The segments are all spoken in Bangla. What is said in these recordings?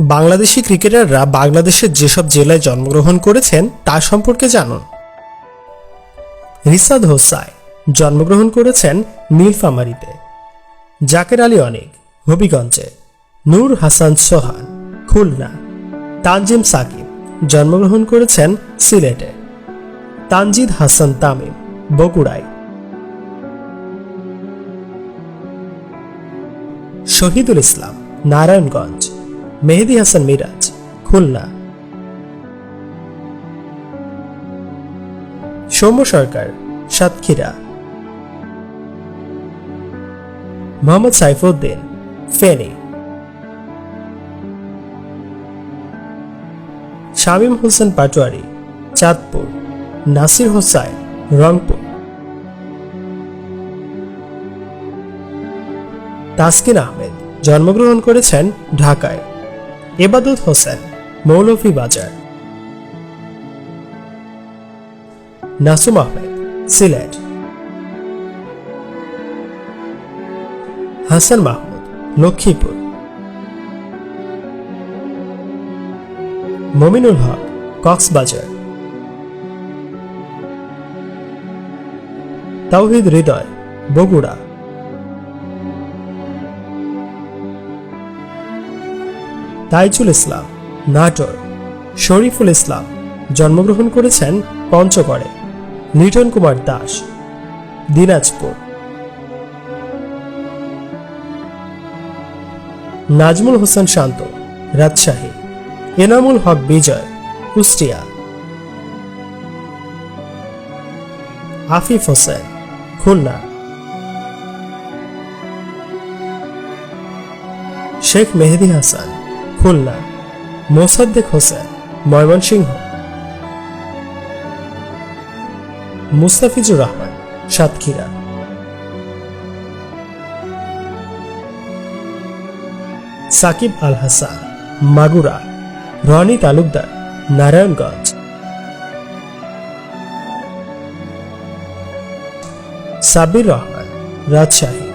বাংলাদেশি ক্রিকেটাররা বাংলাদেশের যেসব জেলায় জন্মগ্রহণ করেছেন তা সম্পর্কে জানুন। রিসাদ হোসাই জন্মগ্রহণ করেছেন নীলফামারীতে। জাকের আলী অনেক, হবিগঞ্জে। নূর হাসান সোহান খুলনা। তানজিম সাকিব জন্মগ্রহণ করেছেন সিলেটে। তানজিদ হাসান তামিম, বগুড়ায়। শহীদুল ইসলাম, নারায়ণগঞ্জ। মেহেদি হাসান মিরাজ, খুলনা। সৌম্য সরকার, সাতক্ষীরা। মোহাম্মদ সাইফুদ্দিন, ফেনী। শামীম হোসেন পাটোয়ারি, চাঁদপুর। নাসির হোসাইন, রংপুর। তাসকিন আহমেদ, জন্মগ্রহণ করেছেন ঢাকায়। এবাদত হোসেন মৌলভীবাজার নাসুম আহমেদ, সিলেট। হাসান মাহমুদ, লক্ষ্মীপুর। মমিনুল হক, কক্সবাজার। তাওহিদ হৃদয়, বগুড়া। তাইজুল ইসলাম, নাটোর। শরীফুল ইসলাম জন্মগ্রহণ করেছেন পঞ্চগড়ে। লিটন কুমার দাস, দিনাজপুর। নাজমুল হোসেন শান্ত, রাজশাহী। এনামুল হক বিজয়, কুষ্টিয়া। আফিফ হোসেন, খুলনা। শেখ মেহেদি হাসান খুলনা। মোসাদ্দেক হোসেন, ময়মনসিংহ। মুস্তাফিজুর রহমান, সাতক্ষীরা। সাকিব আল হাসান, মাগুরা। রনি তালুকদার, নারায়ণগঞ্জ। সাব্বির রহমান, রাজশাহী।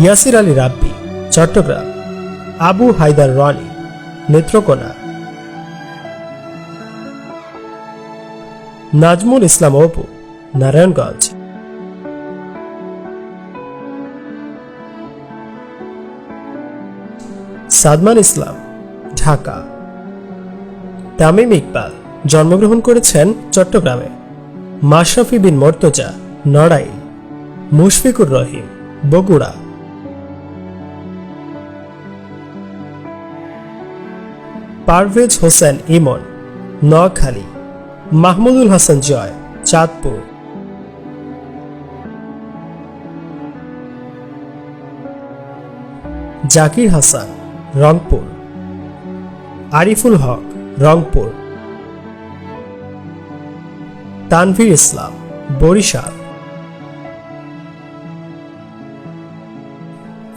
ইয়াসির আলী রাব্বি, চট্টগ্রাম। আবু হায়দার রনি, নেত্রকোনা। নাজমুল ইসলাম অপু, নারায়ণগঞ্জ। সাদমান ইসলাম, ঢাকা। তামিম ইকবাল, জন্মগ্রহণ করেছেন চট্টগ্রামে। মাশরাফি বিন মর্তজা, নড়াইল। মুশফিকুর রহিম, বগুড়া। পারভেজ হোসেন ইমন, নোয়াখালী, মাহমুদুল হাসান জয়, চাঁদপুর। জাকির হাসান, রংপুর। আরিফুল হক, রংপুর। তানভীর ইসলাম, বরিশাল।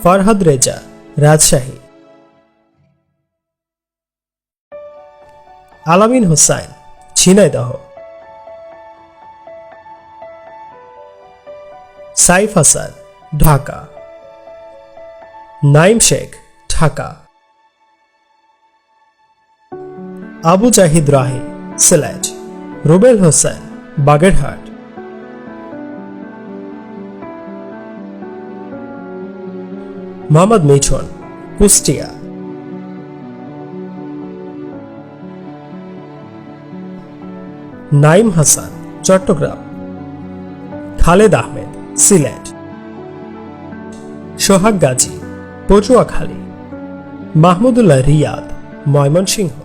ফরহাদ রেজা, রাজশাহী। আলামিন হোসাইন, ঝিনাইদহ। সাইফ হাসান, ঢাকা। নাইম শেখ, ঢাকা। আবু জাহিদ রাহি, সিলেট। রুবেল হোসেন, বাগেরহাট। মোহাম্মদ মিঠুন, কুষ্টিয়া। নাইম হাসান চট্টগ্রাম। খালেদ আহমেদ সিলেট। সোহাগ গাজী পটুয়াখালী। মাহমুদুল্লাহ রিয়াদ ময়মনসিংহ।